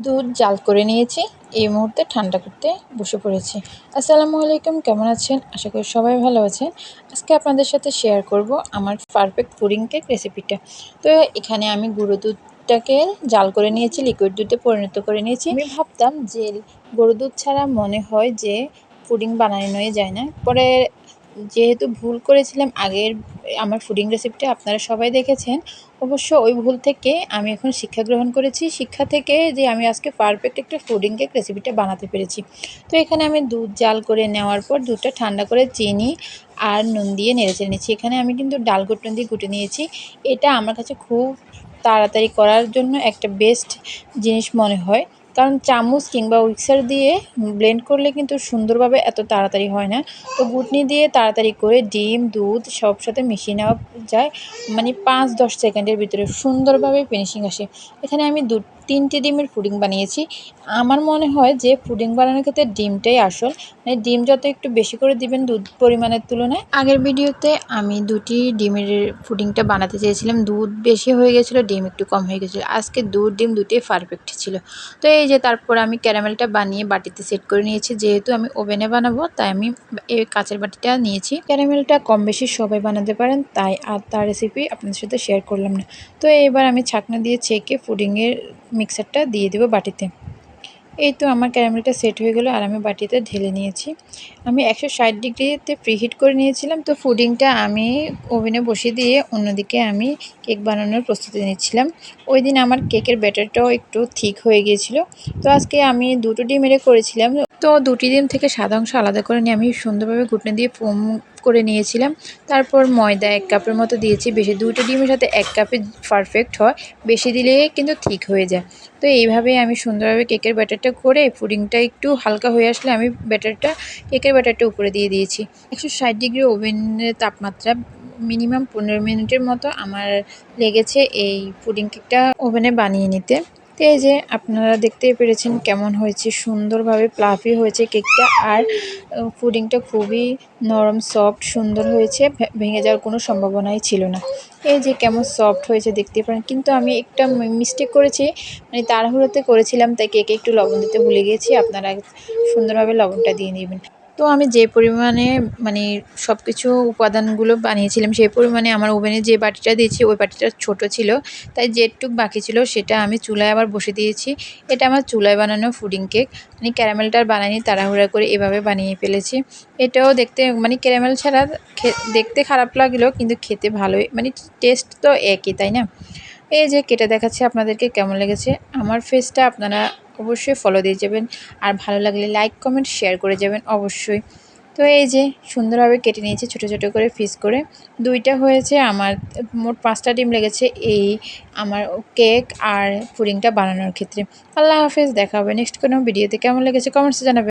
দুধ জাল করে নিয়েছি। এই মুহূর্তে ঠান্ডা করতে বসে পড়েছি। আসসালামু আলাইকুম, কেমন আছেন? আশা করি সবাই ভালো আছেন। আজকে আপনাদের সাথে শেয়ার করব আমার পারফেক্ট পুডিং কেক রেসিপিটা তো এখানে আমি গুঁড়ো দুধটাকে জাল করে নিয়েছি লিকুইড দুধে পরিণত করে নিয়েছি। আমি ভাবতাম যে গরু দুধ ছাড়া মনে হয় যে পুডিং বানানোই যায় না। পরে যেহেতু ভুল করেছিলাম, আগের আমার ফুডিং রেসিপিটা আপনারা সবাই দেখেছেন, অবশ্য ওই ভুল থেকে আমি এখন শিক্ষা গ্রহণ করেছি। শিক্ষা থেকে যে আমি আজকে পারফেক্ট একটা ফুডিং কেক রেসিপিটা বানাতে পেরেছি। তো এখানে আমি দুধ জাল করে নেওয়ার পর দুধটা ঠান্ডা করে চিনি আর নুন দিয়ে নেড়ে নিয়েছি এখানে আমি কিন্তু ডাল ঘুটন দিয়ে ঘুটে নিয়েছি। এটা আমার কাছে খুব তাড়াতাড়ি করার জন্য একটা বেস্ট জিনিস মনে হয়। কারণ চামচ কিংবা উইক্সার দিয়ে ব্লেন্ড করলে কিন্তু সুন্দরভাবে এত তাড়াতাড়ি হয় না। তো গুটনি দিয়ে তাড়াতাড়ি করে ডিম, দুধ সব সাথে মিশিয়ে নেওয়া যায়। মানে পাঁচ দশ সেকেন্ডের ভিতরে সুন্দরভাবে ফিনিশিং আসে। এখানে আমি দু, তিনটে ডিমের পুডিং বানিয়েছি। আমার মনে হয় যে পুডিং বানানোর ক্ষেত্রে ডিমটাই আসল। মানে ডিম যত একটু বেশি করে দিবেন দুধ পরিমাণের তুলনায়। আগের ভিডিওতে আমি দুটি ডিমের পুডিংটা বানাতে চেয়েছিলাম। দুধ বেশি হয়ে গেছিল, ডিম একটু কম হয়ে গেছিল। আজকে দুধ, ডিম দুটোই পারফেক্ট ছিল। তো এই যে তারপর আমি ক্যারামেলটা বানিয়ে বাটিতে সেট করে নিয়েছি। যেহেতু আমি ওভেনে বানাবো, তাই আমি এই কাঁচের বাটিটা নিয়েছি। ক্যারামেলটা কম বেশি সবাই বানাতে পারেন, তাই আর তার রেসিপি আপনাদের সাথে শেয়ার করলাম না। তো এবার আমি ছাকনা দিয়ে ছেঁকে পুডিংয়ের মিক্সারটা দিয়ে দেবো বাটিতে। এই তো আমার ক্যারামেলটা সেট হয়ে গেলো আর আমি বাটিতে ঢেলে নিয়েছি। আমি একশো ষাট ডিগ্রিতে প্রিহিট করে নিয়েছিলাম, তো ফুডিংটা আমি ওভেনে বসিয়ে দিয়ে অন্যদিকে আমি কেক বানানোর প্রস্তুতি নিচ্ছিলাম। ওই দিন আমার কেকের ব্যাটারটাও একটু ঠিক হয়ে গিয়েছিল, তো আজকে আমি দুটো ডিমেরে করেছিলাম। তো দুটি ডিম থেকে সাদা অংশ আলাদা করে নিয়ে আমি সুন্দরভাবে ঘুটনে দিয়ে ফোম করে নিয়েছিলাম। তারপর ময়দা এক কাপের মতো দিয়েছি। বেশি দুটো ডিমের সাথে এক কাপে পারফেক্ট হয়। বেশি দিলে কিন্তু ঠিক হয়ে যায়। তো এইভাবে আমি সুন্দরভাবে কেকের ব্যাটারটা করে পুডিংটা একটু হালকা হয়ে আসলে আমি ব্যাটারটা কেকের ব্যাটারটা উপরে দিয়ে দিয়েছি। একশো ষাট ডিগ্রি ওভেনের তাপমাত্রা মিনিমাম পনেরো মিনিটের মতো আমার লেগেছে এই পুডিং কেকটা ওভেনে বানিয়ে নিতে। তো এই যে আপনারা দেখতেই পেরেছেন কেমন হয়েছে, সুন্দরভাবে প্লাফি হয়েছে কেকটা আর পুডিংটা খুবই নরম, সফট, সুন্দর হয়েছে ভেঙে যাওয়ার কোনো সম্ভাবনাই ছিল না। এই যে কেমন সফট হয়েছে দেখতে পারেন, কিন্তু আমি একটা মিস্টেক করেছি মানে তাড়াহুড়োতে করেছিলাম, তাই কেকে একটু লবণ দিতে ভুলে গিয়েছি আপনারা সুন্দরভাবে লবণটা দিয়ে নেবেন। তো আমি যে পরিমাণে মানে সব কিছু উপাদানগুলো বানিয়েছিলাম, সেই পরিমাণে আমার ওভেনে যে বাটিটা দিয়েছি, ওই বাটিটা ছোট ছিল। তাই যেটুক বাকি ছিল সেটা আমি চুলায় আবার বসে দিয়েছি। এটা আমার চুলায় বানানো ফুডিং কেক। মানে ক্যারামেলটার বানাইনি, তাড়াহুড়া করে এভাবে বানিয়ে ফেলেছি। এটাও দেখতে মানে ক্যারামেল ছাড়া দেখতে খারাপ লাগলেও কিন্তু খেতে ভালোই মানে টেস্ট তো একই, তাই না? এই যে কেটে দেখাচ্ছে আপনাদেরকে কেমন লেগেছে। আমার ফেসটা আপনারা অবশ্যই ফলো দিয়ে যাবেন। আর ভালো লাগলে লাইক কমেন্ট শেয়ার করে যাবেন অবশ্যই। তো এই যে সুন্দরভাবে কেটে নিয়েছি ছোট ছোট করে ফিস করে। দুইটা হয়েছে আমার, মোট পাঁচটা ডিম লেগেছে এই আমার কেক আর পুডিংটা বানানোর ক্ষেত্রে। আল্লাহ হাফেজ, দেখা হবে নেক্সট কোনো ভিডিওতে কেমন লেগেছে? কমেন্টসে জানাবেন।